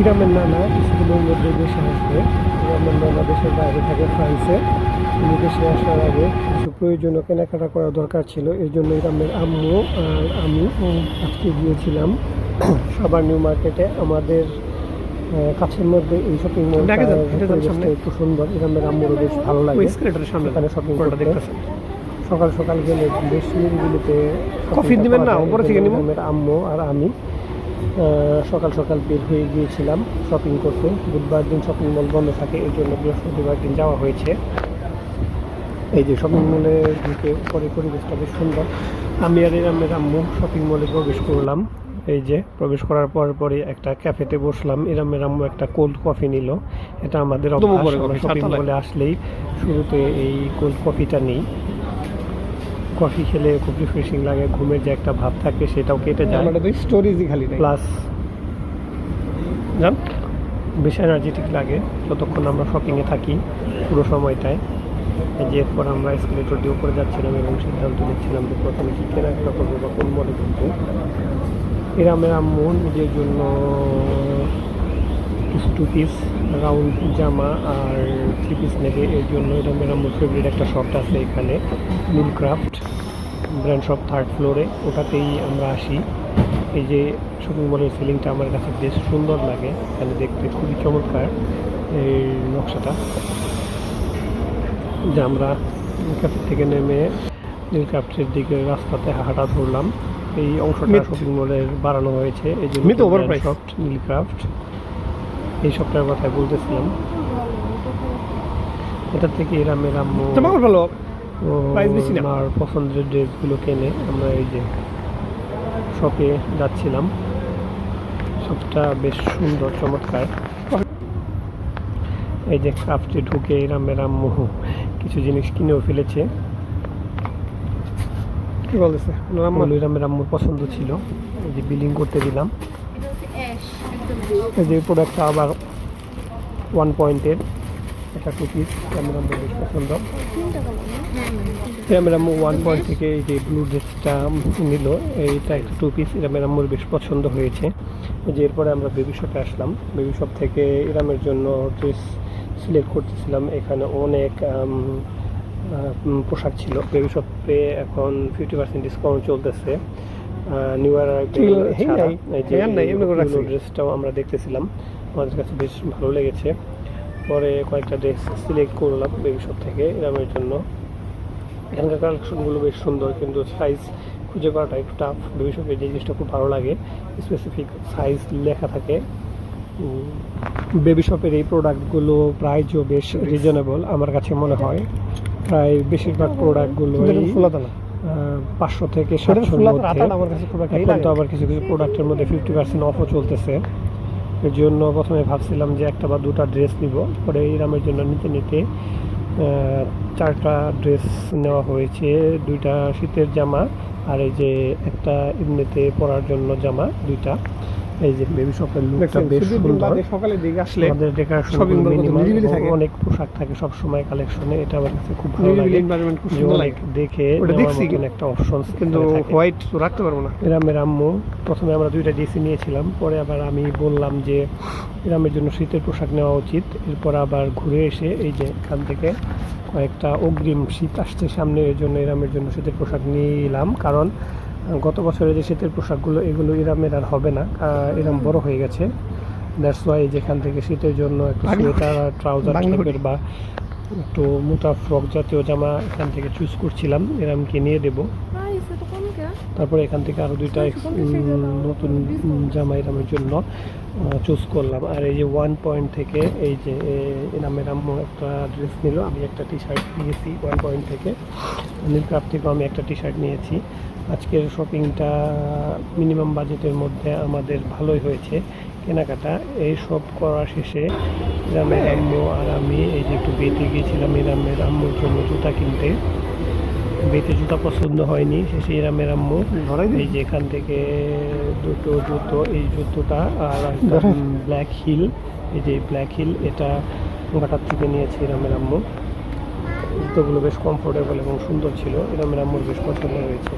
ইরামের নানা কিছুদিনের মধ্যে দেশে আসবে ইরামের নানা দেশের বাইরে থাকে ফ্রান্সে। তিনি দেশে আসার আগে কিছু প্রয়োজনীয় কেনাকাটা করা দরকার ছিল। এই জন্য ইরামের আম্মু আর আমি আজকে গিয়েছিলাম সবার নিউ মার্কেটে। আমাদের কাছের মধ্যে এই শপিং সামনে। একটু সুন্দর। ইরামের আম্মুরও বেশ ভালো লাগে। এখানে শপিং করতে। সকাল সকাল গেলে বেশ নিরিবিলিতে কফি দিবেন না? উপরে থেকে নিবো? আমার আম্মু আর আমি সকাল সকাল বের হয়ে গিয়েছিলাম শপিং করতে। বুধবার দিন শপিং মল বন্ধ থাকে এই জন্য বৃহস্পতিবার দিন যাওয়া হয়েছে। এই যে শপিং মলে ঢুকে পরে পরিবেশটা বেশ সুন্দর। আমি আর এরামের আম্মু শপিং মলে প্রবেশ করলাম। এই যে প্রবেশ করার পর পরে একটা ক্যাফেতে বসলাম। এরামের আম্মু একটা কোল্ড কফি নিল। এটা আমাদের শপিং মলে আসলেই শুরুতে এই কোল্ড কফিটা নিই। কফি খেলে খুব রিফ্রেশিং লাগে ঘুমের যে একটা ভাব থাকে সেটাও কেটে যায় আমরা তো স্টোরেজই খালি প্লাস জান বেশ এনার্জেটিক লাগে যতক্ষণ আমরা শপিংয়ে থাকি পুরো সময়টায়। যে এরপর আমরা এসকেলেটর দিয়ে উপরে যাচ্ছিলাম এবং সিদ্ধান্ত নিচ্ছিলাম যে প্রথমে কী কেনাকাটা করব বা কোন মনে করব এরামের আম্মু নিজের জন্য কিছু টু পিস রাউন্ড জামা আর থ্রি পিস নেবে। এর জন্য এটা আম্মুর ফেভারিট একটা শপ আছে এখানে নীলক্রাফট ব্র্যান্ড শপ থার্ড ফ্লোরে ওটাতেই আমরা আসি। এই যে শপিং মলের সিলিংটা আমার কাছে বেশ সুন্দর লাগে এখানে দেখতে খুবই চমৎকার এই নকশাটা। যে আমরা ক্যাফে থেকে নেমে নীলক্রাফটের দিকে রাস্তাতে হাঁটা ধরলাম। এই অংশটা শপিং মলের বাড়ানো হয়েছে। এই যে মিথ overpriced। শপ নীলক্রাফট এই শপটার কথাই বলতেছিলাম। এটা থেকে আম্মু তোমার ভালো। বেশি না? আমার পছন্দের ড্রেসগুলো কেনে। আমরা এই যে শপে যাচ্ছিলাম। শপটা বেশ সুন্দর চমৎকার। এই যে ক্রাফটে ঢুকে এরামের আম্মু কিছু জিনিস কিনেও ফেলেছে। কি বলতেছে ওগুলো এরামের আম্মুর পছন্দ ছিল। এই যে বিলিং করতে দিলাম। এই যে প্রোডাক্টটা আবার ওয়ান পয়েন্টের একটা টু পিস বেশ পছন্দ। ক্যামেরা ওয়ান পয়েন্ট থেকে এই যে ব্লু ড্রেসটা নিল, এইটা একটা টু পিস ইরামের আম্মুর বেশ পছন্দ হয়েছে। যে এরপরে আমরা বেবি শপে আসলাম। বেবি শপ থেকে ইরামের জন্য ড্রেস সিলেক্ট করতেছিলাম। এখানে অনেক পোশাক ছিল। বেবি শপে এখন ফিফটি পার্সেন্ট ডিসকাউন্ট চলতেছে। New year. ড্রেসটাও আমরা দেখতেছিলাম। আমাদের কাছে বেশ ভালো লেগেছে। পরে কয়েকটা ড্রেস সিলেক্ট করলাম বেবি শপ থেকে ইরামের জন্য। এখানকার কালেকশনগুলো বেশ সুন্দর কিন্তু সাইজ খুঁজে পাওয়াটা একটু টাফ বেবি শপে যে জিনিসটা খুব ভালো লাগে স্পেসিফিক সাইজ লেখা থাকে। বেবি শপের এই প্রোডাক্টগুলো প্রাইসও বেশ রিজনেবল আমার কাছে মনে হয় প্রায় বেশিরভাগ প্রোডাক্টগুলো পাঁচশো থেকে সাতশোর মধ্যে। এখন তো আবার কিছু কিছু প্রোডাক্টের মধ্যে ফিফটি পার্সেন্ট অফও চলতেছে। এর জন্য প্রথমে ভাবছিলাম যে একটা বা দুটা ড্রেস নিব। পরে এই রামের জন্য নিতে নিতে চারটা ড্রেস নেওয়া হয়েছে। দুইটা শীতের জামা আর এই যে একটা এমনিতে পরার জন্য জামা দুইটা। এই যে বেবি শপের লুকটা বেশ সুন্দর। সকালের দিকে আসলে আমাদের ডেকোরেশন নিরিবিলি থাকে। অনেক পোশাক থাকে সব সময় কালেকশনে এটা আমার কাছে খুব ভালো লাগে। এনভায়রনমেন্ট খুব সুন্দর লাগে। দেখে ওটা দেখছি মতন একটা অপশন কিন্তু হোয়াইট তো রাখতে পারব না। এরামের আম্মু প্রথমে আমরা দুইটা ডিসি নিয়েছিলাম পরে আবার আমি বললাম যে এরামের জন্য শীতের পোশাক নেওয়া উচিত। এরপর আবার ঘুরে এসে এই যে এখান থেকে কয়েকটা অগ্রিম শীত আসছে সামনে এর জন্য এরামের জন্য শীতের পোশাক নিলাম। কারণ গত বছরের যে শীতের পোশাকগুলো এগুলো ইরামের আর হবে না। এরাম বড় হয়ে গেছে। দ্যাটস ওয়াই যেখান থেকে শীতের জন্য একটু সোয়েটার আর ট্রাউজার টাইপের বা একটু মোটা ফ্রক জাতীয় জামা এখান থেকে চুজ করছিলাম এরামকে নিয়ে দেবো। তারপরে এখান থেকে আরও দুইটা নতুন জামা এরামের জন্য চুজ করলাম। আর এই যে ওয়ান পয়েন্ট থেকে এই যে এনামের আম্মু একটা ড্রেস নিল আমি একটা টি শার্ট নিয়েছি ওয়ান পয়েন্ট থেকে। নীল ক্রাফট থেকেও আমি একটা টি শার্ট নিয়েছি। আজকের শপিংটা মিনিমাম বাজেটের মধ্যে আমাদের ভালোই হয়েছে। কেনাকাটা এই সব করা শেষে ইরামের আম্মু আর আমি এই যে একটু বেতে গিয়েছিলাম ইরামের আম্মুর জন্য জুতা কিনতে। বেতে জুতা পছন্দ হয়নি সেই রামের আম্মু। এই যে এখান থেকে দুটো জুতো এই জুতোটা আর। Black hill. এই যে ব্ল্যাক হিল এটা ঘাটার থেকে নিয়েছি রামের আম্মু। জুতোগুলো বেশ কমফোর্টেবল এবং সুন্দর ছিল। এরামের আম্মুর বেশ পছন্দ হয়েছে।